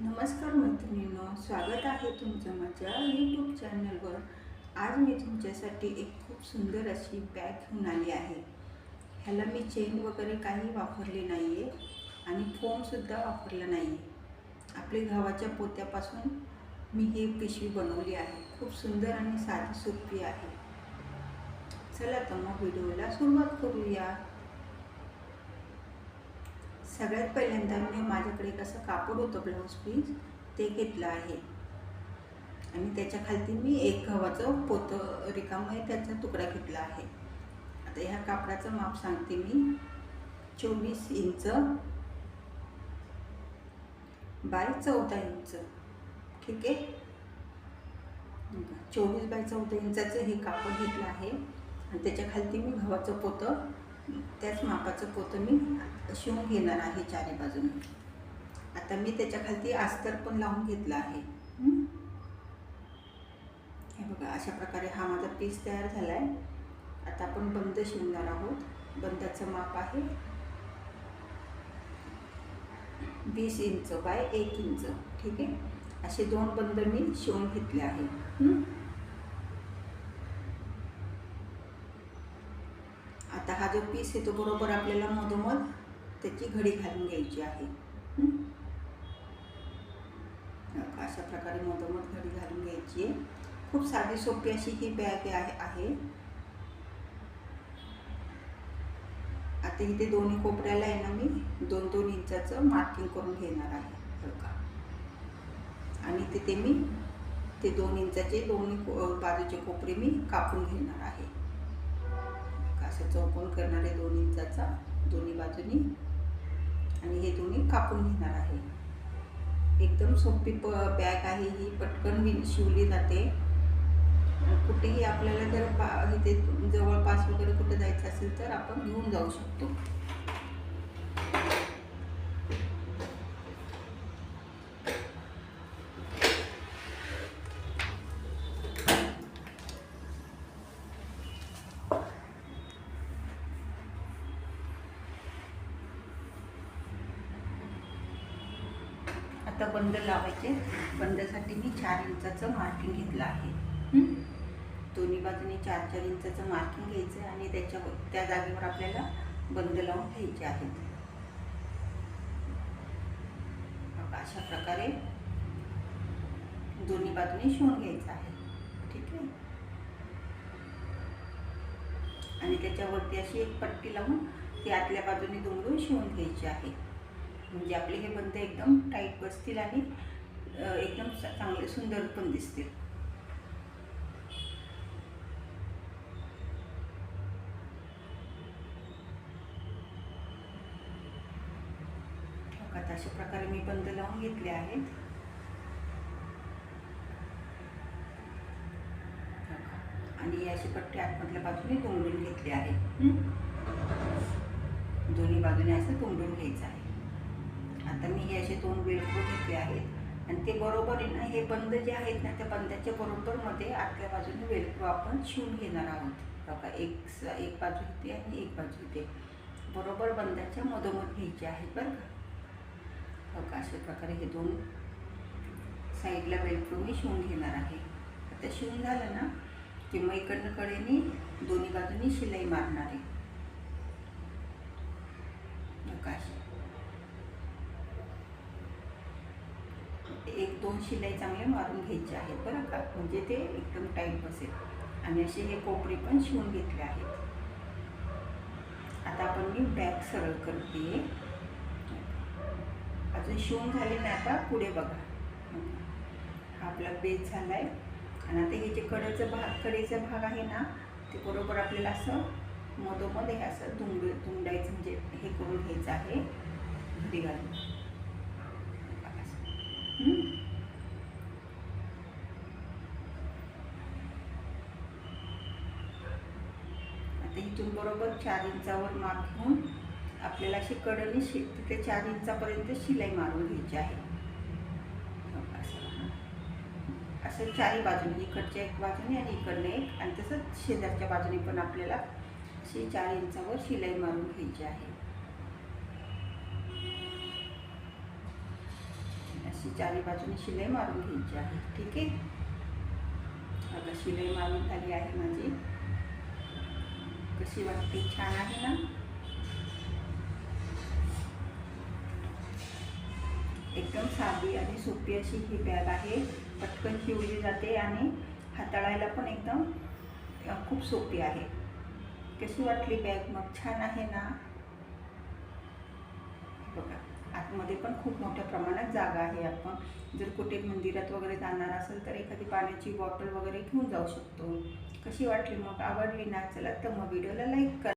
नमस्कार मैत्रिणींनो स्वागत आहे तुमचं माझ्या यूट्यूब चॅनलवर आज मी तुमच्यासाठी एक खूप सुंदर अशी बॅग घेऊन आली आहे. ह्याला मी चेन वगैरे काही वापरले नाही आहे आणि फोमसुद्धा वापरला नाही आहे आपली गव्हाच्या पोत्यापासून मी ही पिशवी बनवली आहे. खूप सुंदर आणि साधी सोपी आहे. चला तर मग व्हिडिओला सुरुवात करूया. सगळ्यात पहिल्यांदा मी माझ्याकडे कसं कापड होतं ब्लाऊज पीस ते घेतलं आहे. आणि त्याच्या खालती मी एक गव्हाचं पोतं रिकामं आहे त्याचा तुकडा घेतला आहे. आता ह्या कापडाचं माप सांगते मी. चोवीस इंच बाय चौदा इंच. ठीक आहे? चोवीस बाय चौदा इंचाचं हे कापड घेतलं आहे. आणि त्याच्या खालती मी गव्हाचं पोतं त्याच मापाचं पोतं मी शिवून घेणार आहे चारी बाजूने. आता मी त्याच्याखालती आस्तर अस्तर पण लावून घेतला आहे. हे? बघा अशा प्रकारे हा माझा पीस तयार झाला आहे आता आपण बंद शिवणार आहोत. बंदाचं माप आहे वीस इंच बाय एक इंच. ठीक आहे? असे दोन बंद मी शिवून घेतले आहे हं? आता हा जो पीस आहे तो बरोबर आपल्याला मधोमध त्याची घडी घालून घ्यायची आहे. अशा प्रकारे मधोमध घडी घालून घ्यायची आहे. खूप साधी सोपी अशी ही बॅग आहे आता इथे दोन्ही कोपऱ्याला आहे ना मी दोन दोन इंचाचं मार्किंग करून घेणार आहे हलका आणि तिथे मी ते दोन इंचाचे दोन्ही को- बाजूचे कोपरे मी कापून घेणार आहे. असे चौकोन करणारे दोन इंचाचा दोन्ही बाजूनी. आणि हे दोन्ही कापून घेणार आहे. एकदम सोपी प बॅग आहे ही पटकन विन शिवली जाते. कुठेही आपल्याला जर पा इथे जवळपास वगैरे कुठे जायचं असेल तर आपण घेऊन जाऊ शकतो. आता बंद लावायचे. बंदसाठी मी चार इंचाचं मार्किंग घेतलं आहे? दोन्ही बाजूने चार चार इंचाचं मार्किंग घ्यायचं आहे आणि त्याच्यावर त्या जागेवर आपल्याला बंद लावून घ्यायचे आहेत. अशा प्रकारे दोन्ही बाजूने शिवून घ्यायचं आहे. ठीक आहे? आणि त्याच्यावरती अशी एक पट्टी लावून ती आतल्या बाजूने दुमडून शिवून घ्यायची आहे. म्हणजे आपले हे बंद एकदम टाईट बसतील आणि एकदम चांगले सुंदर पण दिसतील आता अशा प्रकारे मी बंद लावून घेतले आहेत. आणि अशी पट्टी आतमधल्या बाजूने तोंडून घेतली आहे? दोन्ही बाजूने असं तोंडून घ्यायचं आहे आता मी हे असे दोन वेळपूर घेतले आहेत. आणि ते बरोबर आहे ना हे बंद जे आहेत ना त्या बंदाच्या बरोबर मध्ये आतल्या बाजूने वेलक्रो आपण शिवून घेणार आहोत. बघा एक स- एक बाजू इथे आणि एक बाजू इथे. बरोबर बंदाच्या मधोमध घ्यायचे आहेत बरं का. बघा अशा प्रकारे हे दोन साईडला वेलक्रो मी शिवून घेणार आहे. आता शिवून झालं ना की मग इकडनं कडेने दोन्ही बाजूनी शिलाई मारणार आहे बघा अशी एक दोन शिलाई चांगले मारून घ्यायचे आहेत बरं का? म्हणजे ते एकदम टाईट बसेल. आणि असे हे कोपरे पण शिवून घेतले आहेत. आता आपण मी बॅग सरळ करते. अजून शिवून झाले नाही आता पुढे बघा. हा आपला बेस झाला आहे आणि आता हे जे कडेचं भाग कडेचा भाग आहे ना ते बरोबर आपल्याला असं मधोमध हे असं दुमड धुंडायचं म्हणजे हे करून घ्यायचं आहे. घरी घालून बघा असं. हम्म. आता इथून बरोबर चार इंचावर माप घेऊन आपल्याला अशी कडनी शि तिथे चार इंचापर्यंत शिलाई मारून घ्यायची आहे. असं. चारही बाजूने इकडच्या एक बाजूने आणि इकडनं एक आणि तसंच शेजारच्या बाजूने पण आपल्याला अशी चार इंचावर शिलाई मारून घ्यायची आहे. अशी अशी चारी बाजूने शिलाई मारून घ्यायची आहे. ठीक आहे? आता शिलाई मारून झाली आहे माझी. कशी वाटते छान आहे ना. एकदम साधी आणि सोपी अशी ही बॅग आहे. पटकन शिवली जाते आणि हाताळायला पण एकदम खूप सोपी आहे. कशी वाटली बॅग? मग छान आहे ना? बघा. आतमध्ये पण खूप मोठ्या प्रमाणात जागा आहे. आपण जर कुठे मंदिरात वगैरे जाणार असेल तर एखादी पाण्याची बॉटल वगैरे घेऊन जाऊ शकतो. कशी वाटली? मग आवडली ना? चला तर मग व्हिडिओला लाईक करा.